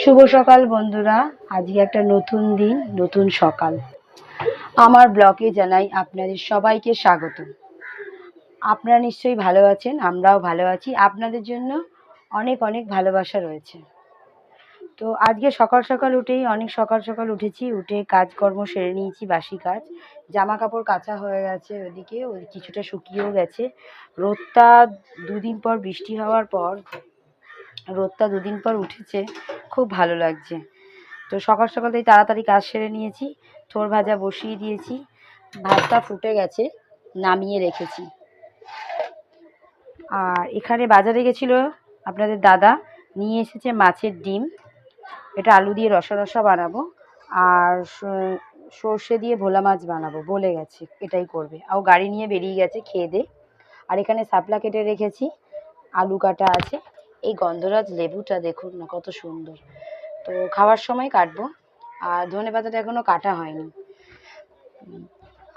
শুভ সকাল বন্ধুরা। আজকে একটা নতুন দিন, নতুন সকাল। আমার ব্লগে জানাই আপনাদের সবাইকে স্বাগত। আপনারা নিশ্চয়ই ভালো আছেন, আমরাও ভালো আছি। আপনাদের জন্য অনেক অনেক ভালোবাসা রয়েছে। তো আজকে সকাল সকাল উঠেই, অনেক সকাল সকাল উঠেছি, উঠে কাজকর্ম সেরে নিয়েছি, বাসি কাজ। জামা কাপড় কাচা হয়ে গেছে ওদিকে, ওই কিছুটা শুকিয়েও গেছে। রোদটা দুদিন পর বৃষ্টি হওয়ার পর রোদটা দুদিন পর উঠেছে, খুব ভালো লাগছে। তো সকাল সকাল তাই তাড়াতাড়ি কাজ সেরে নিয়েছি, থোর ভাজা বসিয়ে দিয়েছি, ভাতটা ফুটে গেছে, নামিয়ে রেখেছি। আর এখানে বাজারে গেছিল আপনাদের দাদা, নিয়ে এসেছে মাছের ডিম। এটা আলু দিয়ে রসা রসা বানাবো, আর সর্ষে দিয়ে ভোলা মাছ বানাবো, বলে গেছে, এটাই করবে। আর গাড়ি নিয়ে বেরিয়ে গেছে খেয়ে দে। আর এখানে শাপলা কেটে রেখেছি, আলু কাটা আছে। এই গন্ধরাজ লেবুটা দেখুন না, কত সুন্দর। তো খাওয়ার সময় কাটবো, আর ধনে পাতাটা এখনও কাটা হয়নি।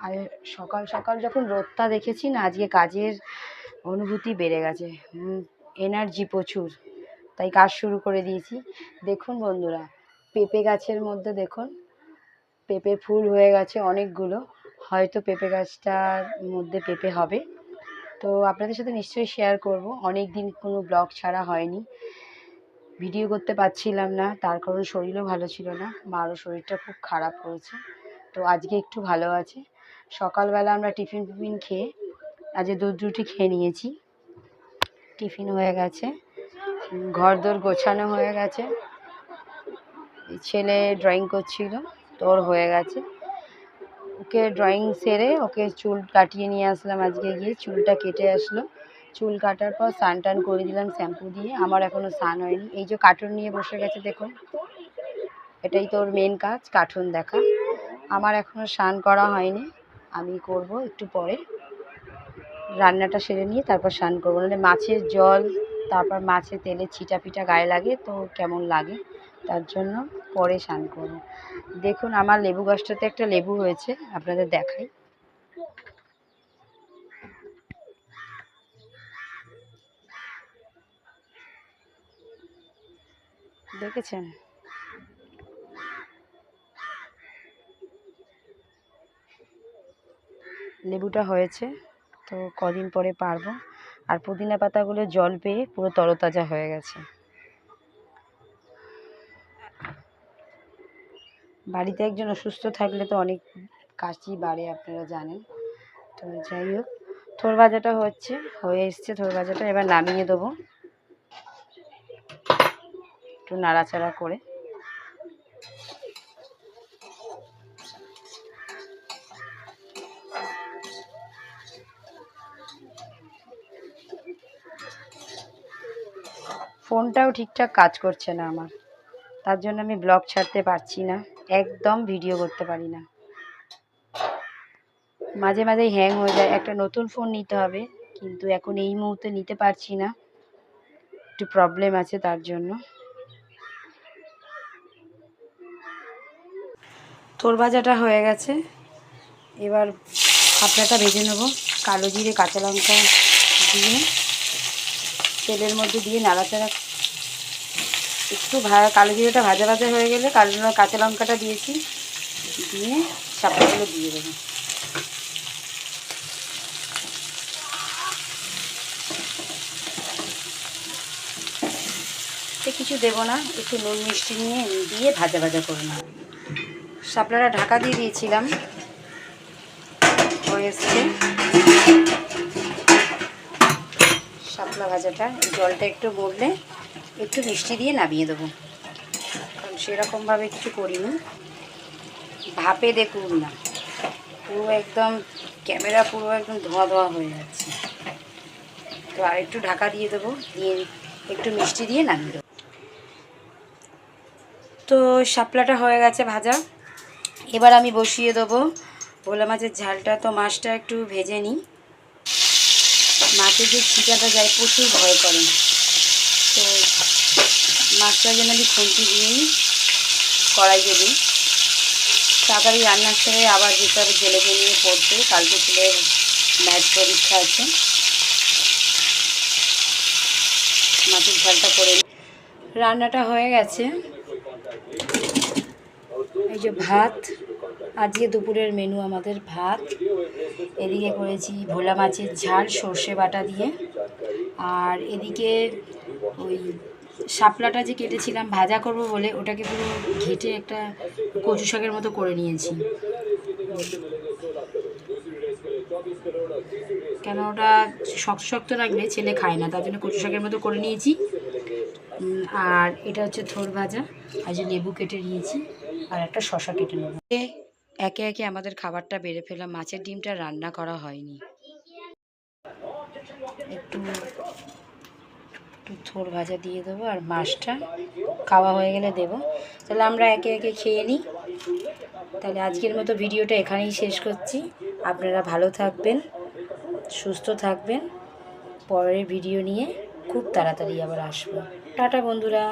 আর সকাল সকাল যখন রোদটা দেখেছি না, আজকে কাজের অনুভূতি বেড়ে গেছে। এনার্জি প্রচুর, তাই কাজ শুরু করে দিয়েছি। দেখুন বন্ধুরা, পেঁপে গাছের মধ্যে দেখুন, পেঁপে ফুল হয়ে গেছে অনেকগুলো। হয়তো পেঁপে গাছটার মধ্যে পেঁপে হবে। তো আপনাদের সাথে নিশ্চয়ই শেয়ার করব। অনেক দিন কোনো ব্লগ ছাড়া হয়নি। ভিডিও করতে পারছিলাম না, তার কারণ শরীরও ভালো ছিল না, মারও শরীরটা খুব খারাপ করেছে। তো আজকে একটু ভালো আছে। সকালবেলা আমরা টিফিন ফিফিন খেয়ে আজকে দুধ রুটি খেয়ে নিয়েছি। টিফিন হয়ে গেছে, ঘর দোর গোছানো হয়ে গেছে। ছেলে ড্রয়িং করছিল, তোর হয়ে গেছে। ওকে ড্রয়িং সেরে ওকে চুল কাটিয়ে নিয়ে আসলাম আজকে গিয়ে। চুলটা কেটে আসলো। চুল কাটার পর স্নান টান করে দিলাম শ্যাম্পু দিয়ে। আমার এখনও স্নান হয়নি। এই যে কার্টুন নিয়ে বসে গেছে দেখুন। এটাই তোর মেন কাজ কার্টুন দেখা। আমার এখনও স্নান করা হয়নি। আমি করব একটু পরে। রান্নাটা সেরে নিয়ে তারপর স্নান করব। নাহলে মাছের জল তারপর মাছের তেলে ছিটা পিটা গায়ে লাগে, তো কেমন লাগে? তার জন্য পরে স্নান করব। দেখুন, আমার লেবু গাছটাতে একটা লেবু হয়েছে, আপনাদের দেখাই। দেখেছেন? লেবুটা হয়েছে, তো কদিন পরে পারব। আর পুদিনা পাতাগুলো জল পেয়ে পুরো তরতাজা হয়ে গেছে। বাড়িতে একজন অসুস্থ থাকলে তো অনেক কাশি বাড়ে, আপনারা জানেন। তো যাই হোক, থোর ভাজাটা হচ্ছে, হয়ে এসছে থোর ভাজাটা, এবার নামিয়ে দেবো। একটু নাড়াচাড়া করে। ফোনটাও ঠিকঠাক কাজ করছে না আমার। তার জন্য আমি ব্লগ ছাড়তে পারছি না, একদম ভিডিও করতে পারি না। মাঝে মাঝেই হ্যাং হয়ে যায়, একটা নতুন ফোন নিতে হবে, কিন্তু এখন এই মুহূর্তে নিতে পারছি না। একটু প্রবলেম আছে তার জন্য। তোর ভাজাটা হয়ে গেছে, এবার আপনাটা ভেজে নেব। কালো জিরে, কাঁচা লঙ্কা দিয়ে তেলের মধ্যে দিয়ে নাড়াচাড়া একটু কালো জিরেটা ভাজা ভাজা হয়ে গেলে কালো কাঁচা লঙ্কাটা দিয়েছি, দিয়ে চাপাগুলো দিয়ে দেবো। কিছু দেবো না, একটু নুন মিষ্টি নিয়ে দিয়ে ভাজা ভাজা করে নেব। শাপলাটা ঢাকা দিয়ে দিয়েছিলাম, হয়ে এসছে। শাপলা ভাজাটা জলটা একটু মরলে একটু মিষ্টি দিয়ে নামিয়ে দেবো। কারণ সেরকমভাবে কিছু করিনি। ভাপে দেখুন না, পুরো একদম ক্যামেরা পুরো একদম ধোঁয়া ধোঁয়া হয়ে যাচ্ছে। তো আর একটু ঢাকা দিয়ে দেবো, দিয়ে একটু মিষ্টি দিয়ে নামিয়ে দেবো। তো শাপলাটা হয়ে গেছে ভাজা। এবার আমি বসিয়ে দেবো ভোলা মাছের ঝালটা। তো মাছটা একটু ভেজে নিই। মাছের যে ছিটাটা যায়, প্রচুর ভয় করে। তো মাছটা যেন আমি খুন্তি দিয়েই কড়াইতে দিই তাড়াতাড়ি রান্নার সেরে আবার যেতে হবে ছেলেকে নিয়ে পড়তে। কালকে ছেলের ম্যাথ পরীক্ষা আছে। মাছের ঝালটা করে। রান্নাটা হয়ে গেছে। এই যে ভাত, আজকে দুপুরের মেনু আমাদের ভাত। এদিকে করেছি ভোলা মাছের ঝাল, সর্ষে বাটা দিয়ে। আর এদিকে ওই শাপলাটা যে কেটেছিলাম, ভাজা করব বলে ওটাকে পুরো ঘেটে একটা কচু শাকের মতো করে নিয়েছি। কেন ওটা শক্ত শক্ত রাখলে ছেলে খায় না, তার জন্য কচু শাকের মতো করে নিয়েছি। আর এটা হচ্ছে থোর ভাজা, আর যে লেবু কেটে নিয়েছি। আর একটা শশা কেটে নেব। একে একে আমাদের খাবারটা বেড়ে ফেলাম মাছের ডিমটা রান্না করা হয়নি। একটু একটু থোর ভাজা দিয়ে দেবো আর মাছটা খাওয়া হয়ে গেলে দেবো। তাহলে আমরা একে একে খেয়ে নিই। তাহলে আজকের মতো ভিডিওটা এখানেই শেষ করছি। আপনারা ভালো থাকবেন সুস্থ থাকবেন। পরের ভিডিও নিয়ে খুব তাড়াতাড়ি আবার আসব। টাটা বন্ধুরা।